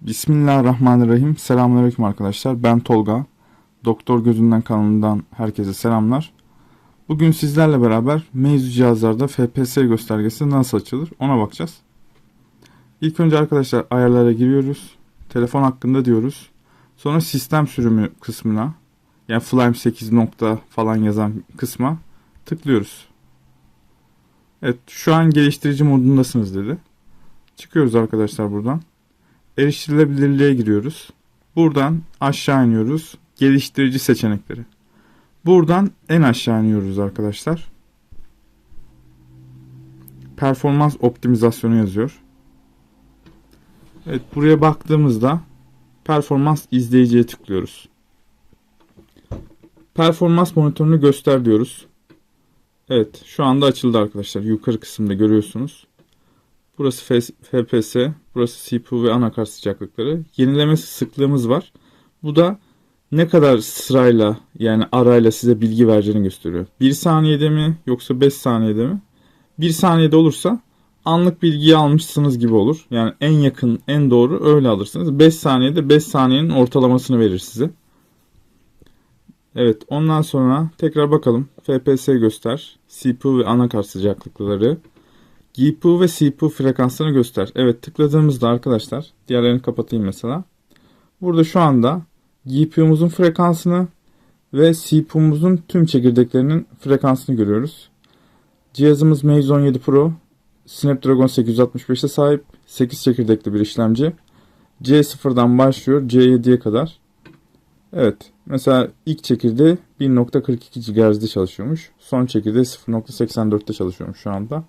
Bismillahirrahmanirrahim. Selamünaleyküm arkadaşlar. Ben Tolga. Doktor Gözünden kanalından herkese selamlar. Bugün sizlerle beraber mevzu cihazlarda FPS göstergesi nasıl açılır ona bakacağız. İlk önce arkadaşlar ayarlara giriyoruz. Telefon hakkında diyoruz. Sonra sistem sürümü kısmına yani Flame 8 nokta falan yazan kısma tıklıyoruz. Evet şu an geliştirici modundasınız dedi. Çıkıyoruz arkadaşlar buradan erişilebilirliğe giriyoruz. Buradan aşağı iniyoruz. Geliştirici seçenekleri. Buradan en aşağı iniyoruz arkadaşlar. Performans optimizasyonu yazıyor. Evet buraya baktığımızda performans izleyiciye tıklıyoruz. Performans monitörünü göster diyoruz. Evet şu anda açıldı arkadaşlar. Yukarı kısımda görüyorsunuz. Burası FPS, burası CPU ve anakart sıcaklıkları. Yenileme sıklığımız var. Bu da ne kadar sırayla yani arayla size bilgi vereceğini gösteriyor. 1 saniyede mi yoksa 5 saniyede mi? 1 saniyede olursa anlık bilgiyi almışsınız gibi olur. Yani en yakın, en doğru öyle alırsınız. 5 saniyede 5 saniyenin ortalamasını verir size. Evet ondan sonra tekrar bakalım. FPS göster. CPU ve anakart sıcaklıkları. GPU ve CPU frekanslarını göster. Evet tıkladığımızda arkadaşlar diğerlerini kapatayım mesela. Burada şu anda GPU'muzun frekansını ve CPU'muzun tüm çekirdeklerinin frekansını görüyoruz. Cihazımız Meizu 17 Pro Snapdragon 865'e sahip 8 çekirdekli bir işlemci. C0'dan başlıyor C7'ye kadar. Evet mesela ilk çekirdeği 1.42 GHz'de çalışıyormuş. Son çekirdeği 0.84'te çalışıyormuş şu anda.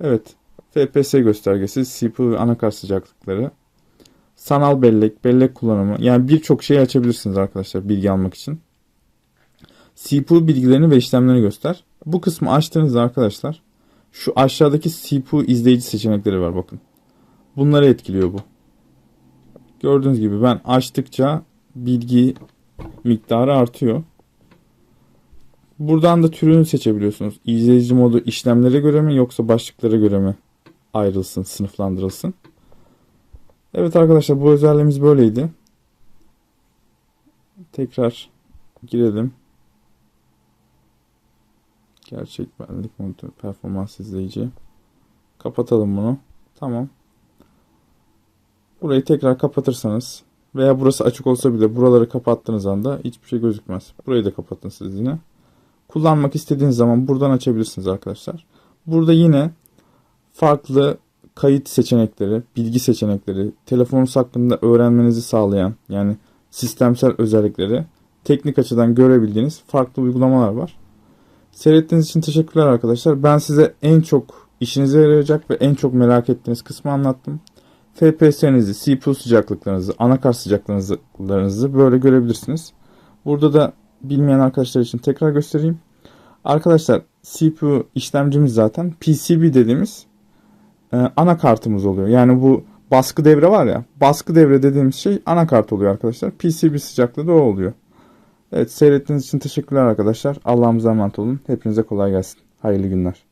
Evet. FPS göstergesi, CPU ve anakart sıcaklıkları, sanal bellek, bellek kullanımı. Yani birçok şey açabilirsiniz arkadaşlar bilgi almak için. CPU bilgilerini ve işlemlerini göster. Bu kısmı açtığınızda arkadaşlar şu aşağıdaki CPU izleyici seçenekleri var bakın. Bunları etkiliyor bu. Gördüğünüz gibi ben açtıkça bilgi miktarı artıyor. Buradan da türünü seçebiliyorsunuz. İzleyici modu işlemlere göre mi yoksa başlıklara göre mi ayrılsın, sınıflandırılsın. Evet arkadaşlar bu özelliğimiz böyleydi. Tekrar girelim. Gerçek benlik modu performans izleyici. Kapatalım bunu. Tamam. Burayı tekrar kapatırsanız veya burası açık olsa bile buraları kapattığınız anda hiçbir şey gözükmez. Burayı da kapatın siz yine kullanmak istediğiniz zaman buradan açabilirsiniz arkadaşlar. Burada yine farklı kayıt seçenekleri, bilgi seçenekleri, telefonunuz hakkında öğrenmenizi sağlayan yani sistemsel özellikleri teknik açıdan görebildiğiniz farklı uygulamalar var. Seyrettiğiniz için teşekkürler arkadaşlar. Ben size en çok işinize yarayacak ve en çok merak ettiğiniz kısmı anlattım. FPS'nizi, CPU sıcaklıklarınızı, anakart sıcaklıklarınızı böyle görebilirsiniz. Burada da bilmeyen arkadaşlar için tekrar göstereyim. Arkadaşlar CPU işlemcimiz zaten PCB dediğimiz e, anakartımız oluyor. Yani bu baskı devre var ya baskı devre dediğimiz şey anakart oluyor arkadaşlar. PCB sıcaklığı da o oluyor. Evet seyrettiğiniz için teşekkürler arkadaşlar. Allah'ımıza emanet olun. Hepinize kolay gelsin. Hayırlı günler.